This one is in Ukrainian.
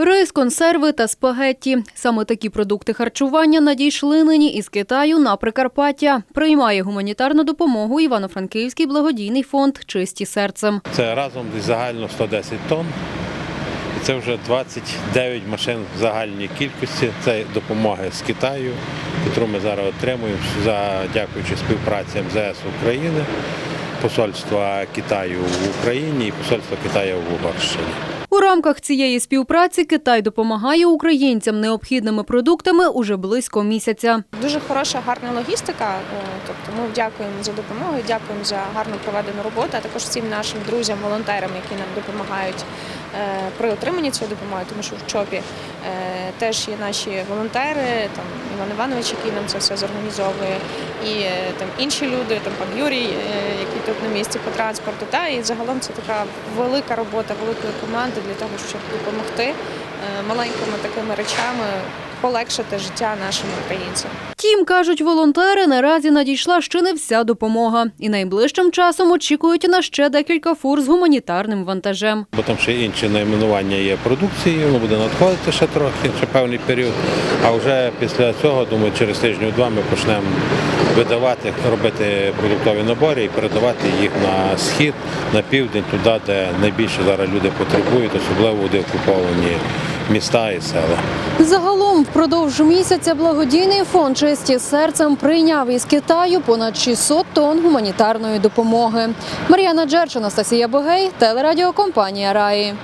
Рис, консерви та спагетті. Саме такі продукти харчування надійшли нині із Китаю на Прикарпаття. Приймає гуманітарну допомогу Івано-Франківський благодійний фонд Чисті серцем. Це разом десь загально 110 тонн. Це вже 29 машин в загальній кількості. Це допомоги з Китаю, яку ми зараз отримуємо, за дякуючи співпраці МЗС України, посольства Китаю в Україні і посольства Китаю в Угорщині. У рамках цієї співпраці Китай допомагає українцям необхідними продуктами уже близько місяця. Дуже хороша, гарна логістика. Е, Тобто ми дякуємо за допомогу, дякуємо за гарно проведену роботу, а також всім нашим друзям, волонтерам, які нам допомагають е, при отриманні цієї допомоги, тому що в ЧОПі е, теж є наші волонтери, там Іван Іванович, який нам це все зорганізовує, і там інші люди, там пан Юрій, який тут на місці по транспорту. Та і загалом це така велика робота великої команди для того, щоб допомогти е, маленькими такими речами полегшити життя нашим українцям. Тім, кажуть волонтери, наразі надійшла ще не вся допомога. І найближчим часом очікують на ще декілька фур з гуманітарним вантажем. Бо там ще інші найменування є продукції, воно буде надходити ще трохи, ще певний період. А вже після цього, думаю, через тиждень-два ми почнемо видавати, робити продуктові набори і передавати їх на схід, на південь, туди, де найбільше зараз люди потребують, особливо де окуповані міста і села. Загалом впродовж місяця благодійний фонд честі серцем прийняв із Китаю понад 600 тонн гуманітарної допомоги. Мар'яна Джерч, Анастасія Богей, телерадіокомпанія Раї.